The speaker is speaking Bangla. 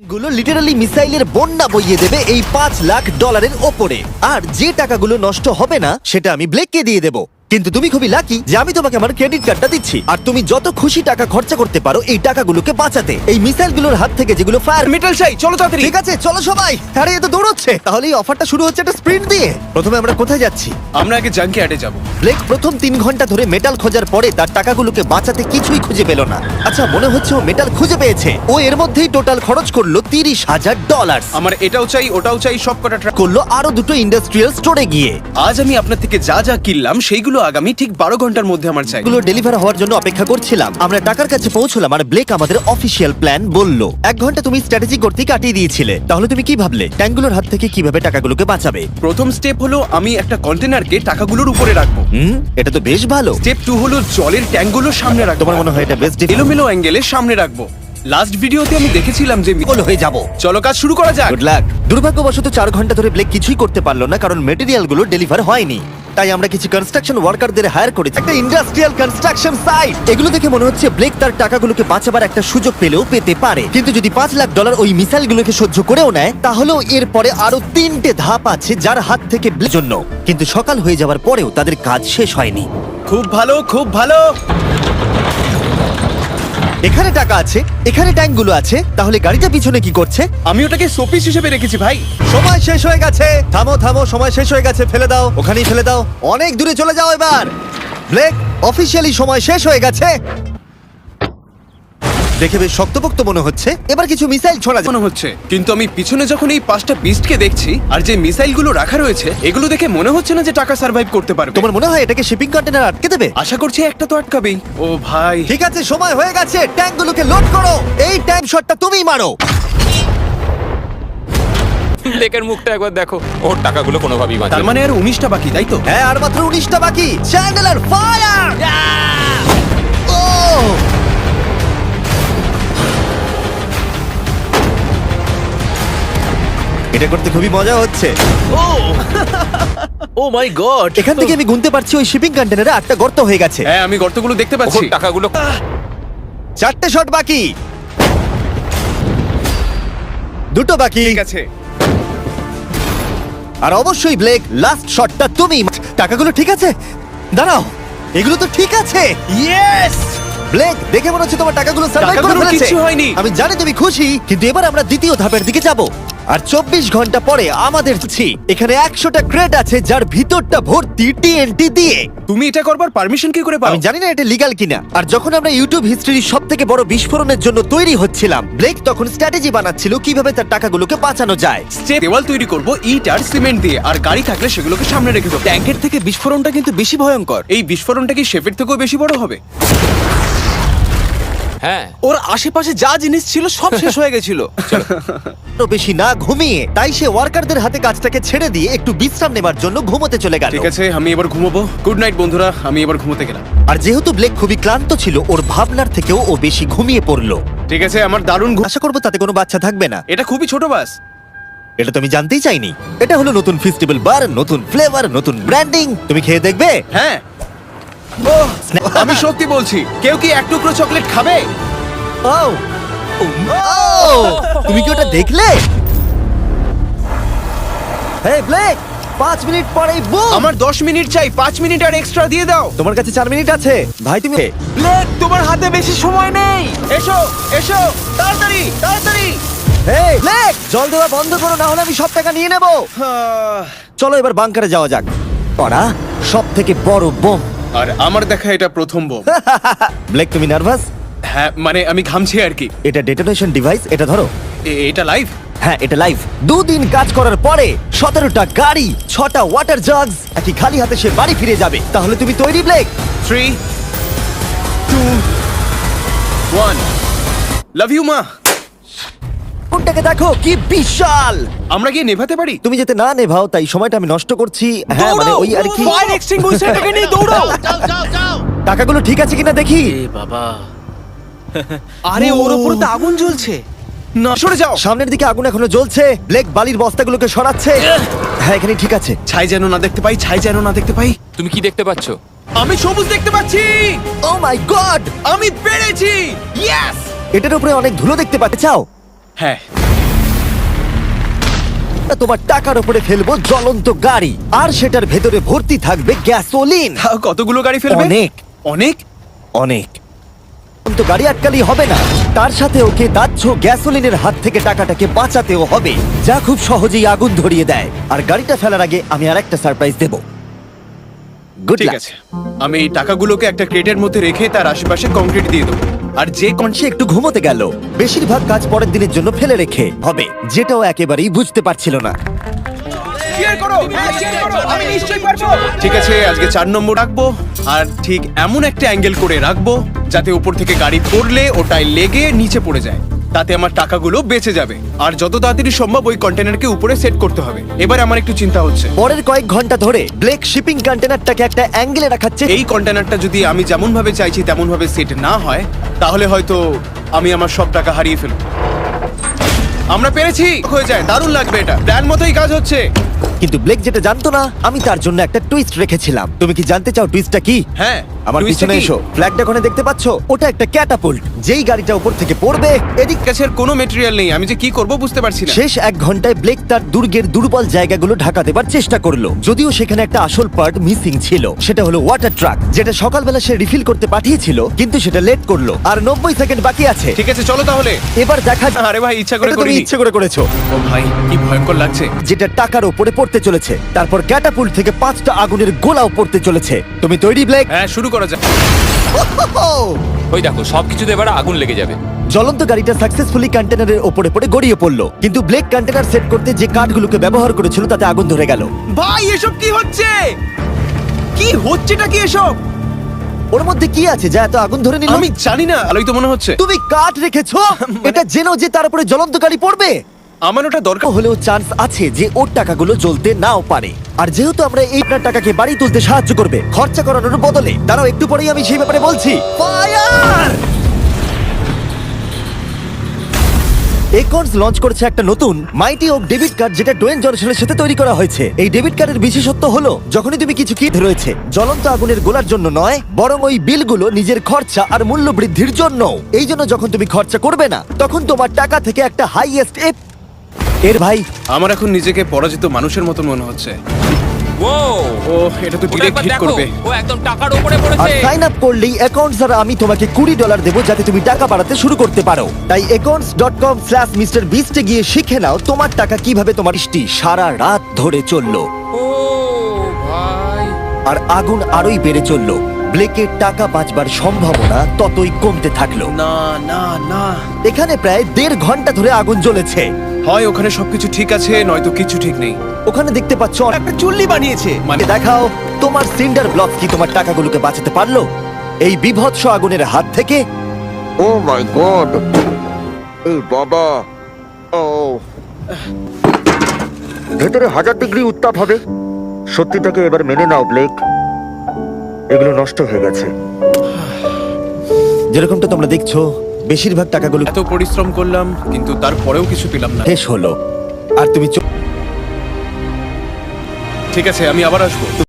গুলো লিটারালি মিসাইলের বন্যা বইয়ে দেবে এই পাঁচ লাখ ডলারের ওপরে। আর যে টাকাগুলো নষ্ট হবে না, সেটা আমি ব্লেককে দিয়ে দেবো। কিন্তু তুমি খুবই লাকি যে আমি তোমাকে আমার ক্রেডিট কার্ডটা দিচ্ছি। আর তুমি যত খুশি টাকা খরচা করতে পারো এই টাকাগুলোকে বাঁচাতে। এই মিসাইলগুলোর হাত থেকে যেগুলো ফায়ার মেটাল চাই চলো তাড়াতাড়ি। ঠিক আছে চলো সবাই। আরে এ তো দৌড়চ্ছে। তাহলে এই অফারটা শুরু হচ্ছে একটা স্প্রিন্ট দিয়ে। প্রথমে আমরা কোথায় যাচ্ছি? আমরা আগে জাঙ্কি অ্যাডে যাব। ব্লেক প্রথম তিন ঘণ্টা ধরে মেটাল খোঁজার পরে তার টাকাগুলোকে বাঁচাতে কিছুই খুঁজে পেল না। আচ্ছা মনে হচ্ছে ও মেটাল খুঁজে পেয়েছে। ও এর মধ্যেই টোটাল খরচ করল তিরিশ হাজার ডলার আমার এটাও চাই ওটাও চাই সব কটা করল আরও দুটো ইন্ডাস্ট্রিয়াল স্টোরে গিয়ে। আজ আমি আপনার থেকে যা যা কিনলাম সেইগুলো আগামী ঠিক বারো ঘণ্টার মধ্যে আমার চাই। গুলো ডেলিভার হওয়ার জন্য অপেক্ষা করছিলাম। আমরা টাকার কাছে পৌঁছলাম আর ব্লেক আমাদের অফিসিয়াল প্ল্যান বলল। এক ঘণ্টা তুমি স্ট্র্যাটেজি করতে কাটিয়ে দিয়েছিলে। তাহলে তুমি কি ভাবলে? ট্যাঙ্কগুলোর হাত থেকে কীভাবে টাকাগুলোকে বাঁচাবে? প্রথম স্টেপ হলো আমি একটা কন্টেনারকে টাকাগুলোর উপরে রাখব। হুম? এটা তো বেশ ভালো। স্টেপ টু হলো জলের ট্যাঙ্কগুলো সামনে রাখব। তোমার মনে হয় এটা বেস্ট এলোমেলো অ্যাঙ্গেলে সামনে রাখব। লাস্ট ভিডিওতে আমি দেখেছিলাম যে বিকল হয়ে যাব। চলো কাজ শুরু করা যাক। গুড লাক দুর্ভাগ্যবশত চার ঘণ্টা ধরে ব্লেক কিছুই করতে পারল না কারণ মেটেরিয়ালগুলো ডেলিভার হয়নি। তাই আমরা কিছু কনস্ট্রাকশন ওয়ার্কারদের হায়ার করেছি। একটা ইন্ডাস্ট্রিয়াল কনস্ট্রাকশন সাইট এগুলো দেখে মনে হচ্ছে ব্লেক তার টাকাগুলোকে বাঁচাবার একটা সুযোগ পেলেও পেতে পারে। কিন্তু যদি পাঁচ লাখ ডলার ওই মিসাইলগুলোকে সহ্য করেও নেয়, তাহলেও এরপরে আরও তিনটে ধাপ আছে যার হাত থেকে জন্য। কিন্তু সকাল হয়ে যাওয়ার পরেও তাদের কাজ শেষ হয়নি। খুব ভালো খুব ভালো! এখানে টাকা আছে এখানে ট্যাঙ্কগুলো আছে তাহলে গাড়িটা পিছনে কি করছে? আমি ওটাকে শোপিস হিসেবে রেখেছি ভাই। সময় শেষ হয়ে গেছে। থামো থামো সময় শেষ হয়ে গেছে ফেলে দাও ওখানেই ফেলে দাও। অনেক দূরে চলে যাও এবার। ব্লেক অফিসিয়ালি সময় শেষ হয়ে গেছে। দেখে বেশ শক্তপোক্ত মনে হচ্ছে। এবার কিছু মিসাইল ছোড়া মনে হচ্ছে। কিন্তু আমি পিছনে যখন এই পাঁচটা বিস্টকে দেখছি আর যে মিসাইলগুলো রাখা রয়েছে এগুলো দেখে মনে হচ্ছে না যে টাকা সার্ভাইভ করতে পারবে। তোমার মনে হয় এটাকে শিপিং কন্টেনার আটকে দেবে? আশা করছি একটা তো আটকাবেই। ও ভাই। ঠিক আছে সময় হয়ে গেছে। ট্যাঙ্কগুলোকে লোড করো। এই ট্যাঙ্ক শটটা তুমিই মারো। লেকের মুখটা একবার দেখো। ওর টাকাগুলো কোনোভাবেই বাঁচবে তার না। মানে আর উনিশটা বাকি তাই তো? হ্যাঁ আর মাত্র উনিশটা বাকি। চ্যান্ডেলার ফায়ার এটা করতে খুবই মজা হচ্ছে। ও! My god! এখান থেকে আমি গুনতে পারছি ওই শিপিং কন্টেনারে আটটা গর্ত হয়ে গেছে। হ্যাঁ আমি গর্তগুলো দেখতে ওর পাচ্ছি। টাকাগুলো। চারটে শট বাকি। দুটো বাকি। ঠিক আছে। আর অবশ্যই ব্লেক লাস্ট শটটা তুমি টাকাগুলো ঠিক আছে? দাঁড়াও এগুলো তো ঠিক আছে। ইয়েস! ব্লেক দেখে মনে হচ্ছে তোমার টাকাগুলো সার্ভাইভ করে ফেলেছে হয়নি। আমি জানি তুমি খুশি কিন্তু এবার আমরা দ্বিতীয় ধাপের দিকে যাব। আর চব্বিশ ঘণ্টা পরে আমাদের ছি। এখানে একশোটা ক্রেট আছে যার ভিতরটা ভর্তি টিএনটি দিয়ে। তুমি এটা করবার পারমিশন কি করে পাও? আমি জানি না এটা লিগাল কিনা। আর যখন আমরা ইউটিউব হিস্ট্রির সব থেকে বড় বিস্ফোরণের জন্য তৈরি হচ্ছিলাম ব্লেক তখন স্ট্র্যাটেজি বানাচ্ছিল কীভাবে তার টাকাগুলোকে বাঁচানো যায়। স্টেপ দেওয়াল তৈরি করব ইট আর সিমেন্ট দিয়ে আর গাড়ি থাকলে সেগুলোকে সামনে রেখে দেবো। ট্যাঙ্কের থেকে বিস্ফোরণটা কিন্তু বেশি ভয়ঙ্কর। এই বিস্ফোরণটা কি শেফের থেকেও বেশি বড় হবে? হ্যাঁ। ওর আশেপাশে যা জিনিস ছিল সব শেষ হয়ে গেছিল। আরও বেশি না ঘুমিয়ে তাই সে ওয়ার্কারদের হাতে কাজটাকে ছেড়ে দিয়ে একটু বিশ্রাম নেবার জন্য ঘুমোতে চলে গেল। ঠিক আছে আমি এবার ঘুমোবো। গুড নাইট বন্ধুরা আমি এবার ঘুমোতে গেলাম। আর যেহেতু ব্লেক খুবই ক্লান্ত ছিল ওর ভাবনার থেকেও ও বেশি ঘুমিয়ে পড়ল। ঠিক আছে আমার দারুণ ঘুম আশা করব তাতে কোনো বাচ্চা থাকবে না। এটা খুবই ছোট বাস। এটা তো আমি জানতেই চাইনি। এটা হলো নতুন ফেস্টিভ্যাল বার নতুন ফ্লেভার নতুন ব্র্যান্ডিং তুমি খেয়ে দেখবে? হ্যাঁ। আমি সত্যি বলছি কেউ কি এক টুকরো চকলেট খাবে? ও তুমি কি ওটা দেখলে? হে ব্লেক পাঁচ মিনিট পরেই বুম আমার দশ মিনিট চাই পাঁচ মিনিট আর এক্সট্রা দিয়ে দাও। তোমার কাছে চার মিনিট আছে। ভাই তুমি ব্লেক তোমার হাতে বেশি সময় নেই। এসো এসো তাড়াতাড়ি তাড়াতাড়ি। হে ব্লেক জল দেওয়া বন্ধ করো না হলে আমি সব টাকা নিয়ে নেব। আহ, চলো এবার বাংকারে যাওয়া যাক। পড়া সব থেকে বড় বোম। আর আমার দেখা এটা প্রথম বোম ব্লেক তুমি নার্ভাস হ্যাঁ মানে আমি ঘামছি আর কি। এটা ডেটোনেশন ডিভাইস এটা ধরো। এ- এটা লাইভ হ্যাঁ এটা লাইভ দুদিন কাজ করার পরে সতেরোটা গাড়ি ছটা ওয়াটার জাগস একই খালি হাতে সে বাড়ি ফিরে যাবে। তাহলে তুমি তৈরি Blake three two one love you মা। কোনটাকে দেখো কি বিশাল! আমরা গিয়ে নেভাতে পারি? তুমি যেতে না নেভাও তাই সময়টা আমি নষ্ট করছি। হ্যাঁ মানে ওই আর কি ফায়ার এক্সটিংগুইশারটাকে নিয়ে দৌড়াও! টাকাগুলো ঠিক আছে কিনা দেখি? এ বাবা। আরে ওর উপরে তো আগুন জ্বলছে। না সরে যাও! সামনের দিকে আগুন এখনও জ্বলছে ব্লেক বালির বস্তাগুলোকে সরাচ্ছে। হ্যাঁ এখানে ঠিক আছে। ছাই যেন না দেখতে পাই ছাই যেন না দেখতে পাই। তুমি কি দেখতে পাচ্ছ? আমি সবুজ দেখতে পাচ্ছি! ও মাই গড আমি পেরেছি! ইয়েস এটার উপরে অনেক ধুলো দেখতে পাচ্ছি চাও? হ্যাঁ। তোমার টাকার উপরে ফেলব জ্বলন্ত গাড়ি। আর সেটার ভেতরে ভর্তি থাকবে গ্যাসোলিন। তাও কতগুলো গাড়ি ফেলবে? অনেক। অনেক? অনেক। তো গাড়ি আটকালি হবে না। তার সাথে ওকে দাহ্য গ্যাসোলিনের হাত থেকে টাকাটাকে বাঁচাতেও হবে। যা খুব সহজেই আগুন ধরিয়ে দেয়। আর গাড়িটা ফেলার আগে আমি আর একটা সারপ্রাইজ দেব। গুড ঠিক আছে। আমি এই টাকাগুলোকে একটা ক্রেটের মধ্যে রেখে তার আশেপাশে কংক্রিট দিয়ে দেবো। আর যে কনসে একটু ঘুমোতে গেল বেশিরভাগ কাজ পরের দিনের জন্য ফেলে রেখে হবে যেটাও একেবারেই বুঝতে পারছিল না। ঠিক আছে আজকে চার নম্বর রাখব আর ঠিক এমন একটা অ্যাঙ্গেল করে রাখব যাতে উপর থেকে গাড়ি পড়লে ওটাই লেগে নিচে পড়ে যায়। তাতে আমার টাকাগুলো বেঁচে যাবে। আর যত তাড়াতাড়ি সম্ভব ওই কন্টেনারকে উপরে সেট করতে হবে। এবার আমার একটু চিন্তা হচ্ছে। পরের কয়েক ঘণ্টা ধরে ব্লেক শিপিং কন্টেনারটাকে একটা অ্যাঙ্গেলে রাখাচ্ছে। এই কন্টেনারটা যদি আমি যেমন ভাবে চাইছি তেমন ভাবে সেট না হয় তাহলে হয়তো আমি আমার সব টাকা হারিয়ে ফেলব। আমরা পেরেছি! হয়ে যায় দারুণ লাগবে এটা। প্ল্যান মতোই কাজ হচ্ছে। কিন্তু ব্লেক যেটা জানতো না আমি তার জন্য একটা টুইস্ট রেখেছিলাম। তুমি কি জানতে চাও টুইস্টটা কি? হ্যাঁ। আমার পিছনে এসো। ফ্ল্যাগটা ওখানে দেখতে পাচ্ছ? ওটা একটা ক্যাটাপুল্ট যেই গাড়িটা উপর থেকে পড়বে এদিক কাছে আর কোনো মেটেরিয়াল নেই। আমি যে কি করব বুঝতে পারছি না। শেষ এক ঘন্টায় ব্লেক তার দুর্গের দুর্বল জায়গাগুলো ঢাকা দেবার চেষ্টা করল। যদিও সেখানে একটা আসল পার্ট মিসিং ছিল। সেটা হলো ওয়াটার ট্রাক যেটা সকালবেলা সে রিফিল করতে পাঠিয়েছিল কিন্তু সেটা লেট করল। আর নব্বই সেকেন্ড বাকি আছে। ঠিক আছে চলো তাহলে। এবার দেখা যাক- আরে ভাই ইচ্ছা করে এটা তুমি করিনি। ইচ্ছে করে করেছ। ও ভাই কি ভয়ঙ্কর লাগছে। যেটা টাকার উপরে পড়তে চলেছে। তারপর ক্যাটাপুল্ট থেকে পাঁচটা আগুনের গোলাও পড়তে চলেছে। তুমি তৈরি ব্লেক হ্যাঁ শুরু করা ওই দেখো সবকিছুতে এবার আগুন লেগে যাবে। জ্বলন্ত গাড়িটা সাকসেসফুলি কন্টেনারের ওপরে পড়ে গড়িয়ে পড়ল। কিন্তু ব্লেক কন্টেনার সেট করতে যে কাঠগুলোকে ব্যবহার করেছিল তাতে আগুন ধরে গেল। ভাই এসব কি হচ্ছে? কি হচ্ছেটা কি এসব? ওর মধ্যে কি আছে যা এত আগুন ধরে নিল? আমি জানি না আলোই তো মনে হচ্ছে। তুমি কাঠ রেখেছো? এটা জেনো যে তার উপরে জ্বলন্ত গাড়ি পড়বে? আমার ওটা দরকার হলেও চান্স আছে যে ওর টাকাগুলো জ্বলতে নাও পারে। আর যেহেতু আমরা এই আপনার টাকাকে বাড়ি তুলতে সাহায্য করবে, খরচা করানোর বদলে। দাঁড়াও, একটু পরেই আমি সেই ব্যাপারে বলছি। ফায়ার একন্স লঞ্চ করেছে একটা নতুন Mighty Oak debit card Dwayne Dwayne জনসনের সাথে তৈরি করা হয়েছে। এই ডেবিট কার্ডের বিশেষত্ব হলো, যখনই তুমি কিছু কিট রয়েছে, জ্বলন্ত আগুনের গোলার জন্য নয়, বরং ওই বিলগুলো নিজের খরচা আর মূল্য বৃদ্ধির জন্য এই জন্য যখন তুমি খরচা করবে না, তখন তোমার টাকা থেকে একটা হাইয়েস্ট এফ এর ভাই আমার এখন নিজেকে পরাজিত মানুষের মতো মনে হচ্ছে। ও ও এটা তো ওটা ডিরেক্ট একবার হিট করবে। ও একদম টাকার উপরে আর পড়েছে। সাইন আপ করলেই অ্যাকাউন্টস দ্বারা আমি তোমাকে কুড়ি ডলার দেবো যাতে তুমি টাকা বাড়াতে শুরু করতে পারো। তাই accounts dot com slash mister বিস্টে গিয়ে শিখে নাও তোমার টাকা কীভাবে তোমার সারা রাত ধরে চলল। ও ভাই। আর আগুন আরোই বেড়ে চলল। ব্লেকের টাকা বাঁচবার সম্ভাবনা ততই কমতে থাকল। না না না। এখানে প্রায় দেড় ঘণ্টা ধরে আগুন জ্বলেছে। হয় ওখানে সবকিছু ঠিক আছে নয়তো কিছু ঠিক নেই। ওখানে দেখতে পাচ্ছ একটা চুল্লি বানিয়েছে। মানে? দেখাও তোমার সিন্ডার ব্লক কি তোমার টাকাগুলোকে বাঁচাতে পারল? এই বিভৎস আগুনের হাত থেকে ও মাই গড এই বাবা! ও। ভেতরে হাজার ডিগ্রি উত্তাপ হবে। সত্যিটাকে এবার মেনে নাও ব্লেক। এগুলো নষ্ট হয়ে গেছে। যেরকমটা তোমরা দেখছ বেশিরভাগ টাকাগুলো এত পরিশ্রম করলাম কিন্তু তারপরেও কিছু পেলাম না। শেষ হলো। আর তুমি চো- ঠিক আছে আমি আবার আসব।